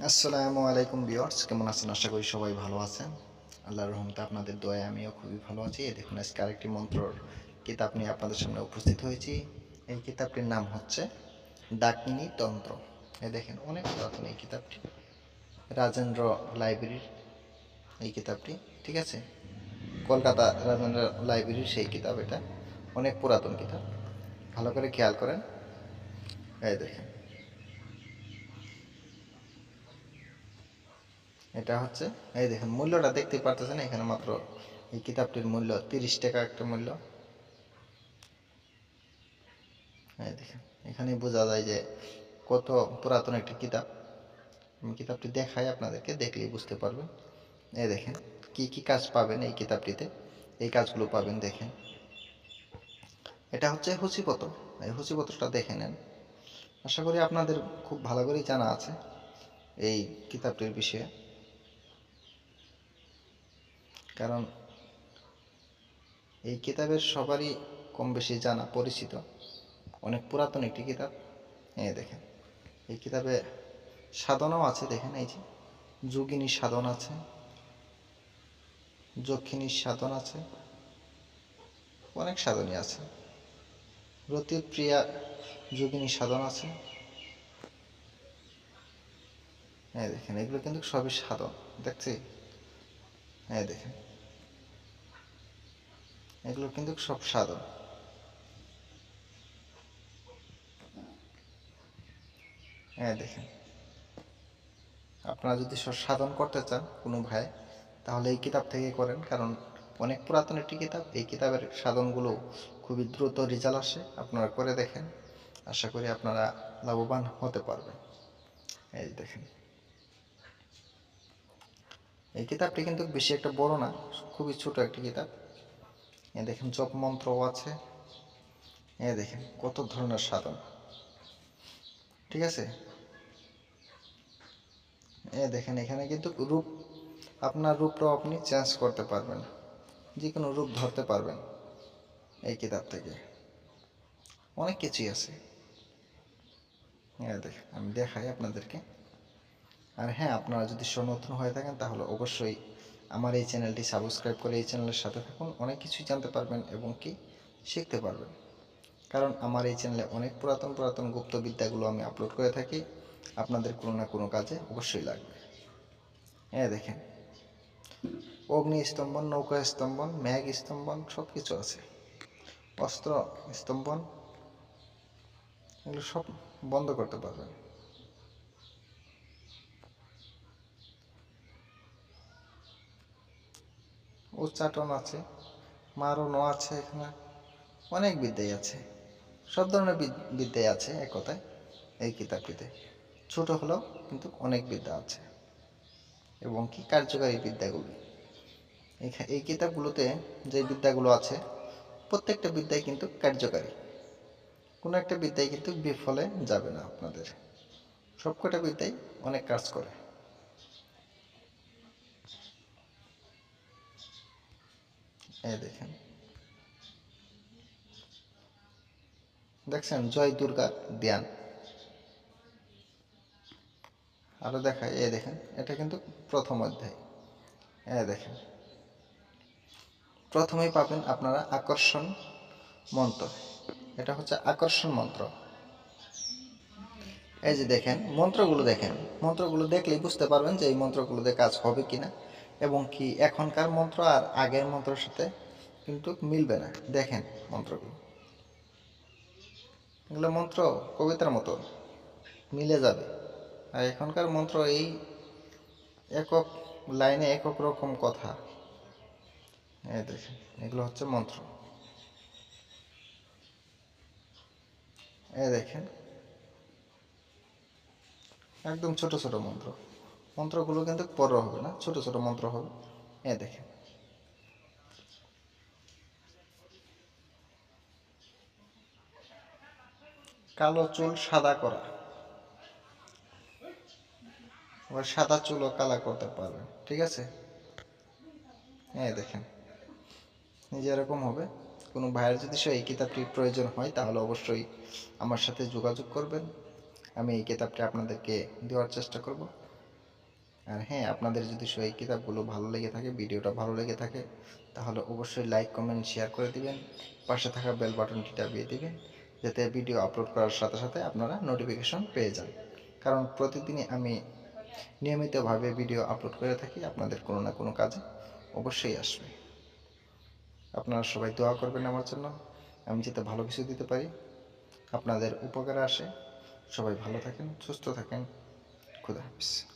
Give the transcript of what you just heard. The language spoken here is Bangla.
আসসালামু আলাইকুম বিয়ার্স কেমন আছেন? আশা করি সবাই ভালো আছেন। আল্লাহর রহমতে আপনাদের দয়ায় আমিও খুবই ভালো আছি। দেখুন, আজকে আরেকটি মন্ত্রর কিতাব নিয়ে আপনাদের সামনে উপস্থিত হয়েছি। এই কিতাবটির নাম হচ্ছে ডাকিনী তন্ত্র। এ দেখেন, অনেক পুরাতন এই কিতাবটি। রাজেন্দ্র লাইব্রেরির এই কিতাবটি, ঠিক আছে? কলকাতা রাজেন্দ্র লাইব্রেরির সেই কিতাব এটা। অনেক পুরাতন কিতাব। ভালো করে খেয়াল করেন। এই দেখেন। এটা হচ্ছে, এই দেখেন, মূল্যটা দেখতে পারতেছেন, এখানে মাত্র এই কিতাবটির মূল্য, তিরিশ টাকা একটা মূল্য। এই দেখেন এখানে বোঝা যায় যে কত পুরাতন একটি কিতাব। আমি কিতাবটি দেখাই আপনাদেরকে, দেখলেই বুঝতে পারবেন। এই দেখেন, কি কি কাজ পাবেন এই কিতাবটিতে? এই কাজগুলো পাবেন, দেখেন। এটা হচ্ছে হুসিপত্র এই হুসিপত্রটা দেখে নেন। আশা করি আপনাদের খুব ভালো করেই জানা আছে এই কিতাবটির বিষয়ে। কারণ এই কিতাবের সবারই কম বেশি জানা পরিচিত। অনেক পুরাতন একটি কিতাব। এই দেখেন, এই কিতাবে সাধনাও আছে, দেখেন এই যে, যোগিনী সাধন আছে, যক্ষিণীর সাধন আছে, অনেক সাধনই আছে। রতির প্রিয়া যোগিনী সাধন আছে। হ্যাঁ দেখেন, এগুলো কিন্তু সবই সাধন, দেখছি? হ্যাঁ দেখেন। এগুলো কিন্তু সব সাধন। হ্যাঁ দেখেন। আপনারা যদি সব সাধন করতে চান কোনো ভাই, তাহলে এই কিতাব থেকে করেন, কারণ অনেক পুরাতন একটি কিতাব, এই কিতাবের সাধনগুলো খুবই দ্রুত রেজাল্ট আসে, আপনারা করে দেখেন। আশা করি আপনারা লাভবান হতে পারবেন। এই দেখেন। এই কিতাবটি কিন্তু বেশি একটা বড় না, খুবই ছোট একটি কিতাব। এ দেখেন জপ মন্ত্রও আছে। এ দেখেন কত ধরনের সাধন। ঠিক আছে? এ দেখেন এখানে কিন্তু রূপ, আপনার রূপটাও আপনি চেঞ্জ করতে পারবেন। যে কোনো রূপ ধরতে পারবেন এই কিতাব থেকে। অনেক কিছুই আছে। হ্যাঁ দেখেন, আমি দেখাই আপনাদেরকে। আর হ্যাঁ আপনারা যদি নতুন হয়ে থাকেন, তাহলে অবশ্যই আমার এই চ্যানেলটি সাবস্ক্রাইব করে এই চ্যানেলের সাথে থাকুন, অনেক কিছুই জানতে পারবেন এবং কি শিখতে পারবেন। কারণ আমার এই চ্যানেলে অনেক পুরাতন পুরাতন গুপ্ত বিদ্যাগুলো আমি আপলোড করে থাকি, আপনাদের কোনো না কোনো কাজে অবশ্যই লাগবে। হ্যাঁ দেখেন, অগ্নি স্তম্ভন, নৌকা স্তম্ভন, ম্যাগ স্তম্ভন সব কিছু আছে। অস্ত্র স্তম্ভন, এগুলো সব বন্ধ করতে পারবেন। উচ্চাটন আছে, মারণও আছে এখানে, অনেক বিদ্যাই আছে, সব ধরনের বিদ্যাই আছে এক কথায়, এই কিতাবটিতে। ছোট হলেও কিন্তু অনেক বিদ্যা আছে। এবং কি কার্যকারী বিদ্যাগুলি? এই কিতাবগুলোতে যে বিদ্যাগুলো আছে, প্রত্যেকটা বিদ্যাই কিন্তু কার্যকারী। কোনো একটা বিদ্যায় কিন্তু বিফলে যাবে না আপনাদের। সবকটা বিদ্যাই অনেক কাজ করে। এই দেখেন। দেখছেন? জয় দুর্গা ধ্যান। আরও দেখায় এই দেখেন, এটা কিন্তু প্রথম অধ্যায়। এই দেখেন। প্রথমেই পাবেন আপনারা আকর্ষণ মন্ত্র। এটা হচ্ছে আকর্ষণ মন্ত্র। এই যে দেখেন, মন্ত্রগুলো দেখেন। মন্ত্রগুলো দেখলেই বুঝতে পারবেন যে এই মন্ত্রগুলোতে কাজ হবে কিনা এবং কি এখনকার মন্ত্র আর আগের মন্ত্রের সাথে কিন্তু মিলবে না। দেখেন মন্ত্রগুলো। এগুলো মন্ত্র কবিতার মতো, মিলে যাবে। আর এখনকার মন্ত্র এই একক লাইনে একক রকম কথা। এই দেখেন, এগুলো হচ্ছে মন্ত্র। এই দেখেন, একদম ছোট ছোট মন্ত্র। মন্ত্রগুলো কিন্তু বড় হবে না, ছোট ছোট মন্ত্র হবে। এ দেখেন। কালো চুল সাদা করা। আবার সাদা চুলও কালা করতে পারবেন, ঠিক আছে? হ্যাঁ দেখেন নিজে এরকম হবে। কোনো ভাইয়ের যদি সে এই কিতাবটির প্রয়োজন হয়, তাহলে অবশ্যই আমার সাথে যোগাযোগ করবেন। আমি এই কিতাবটি আপনাদেরকে দেওয়ার চেষ্টা করব। আর হ্যাঁ আপনাদের যদি সেই কিতাবগুলো ভালো লেগে থাকে, ভিডিওটা ভালো লেগে থাকে, তাহলে অবশ্যই লাইক, কমেন্ট, শেয়ার করে দিবেন। পাশে থাকা বেল বাটনটি দাবিয়ে দিবেন। যাতে ভিডিও আপলোড করার সাথে সাথে আপনারা নোটিফিকেশন পেয়ে যান। কারণ প্রতিদিনই আমি নিয়মিতভাবে ভিডিও আপলোড করে থাকি, আপনাদের কোনো না কোনো কাজে অবশ্যই আসবে। আপনারা সবাই দোয়া করবেন আমার জন্য, আমি যাতে ভালো কিছু দিতে পারি। আপনাদের উপকারে আসে। সবাই ভালো থাকেন, সুস্থ থাকেন। খুদা হাফিজ।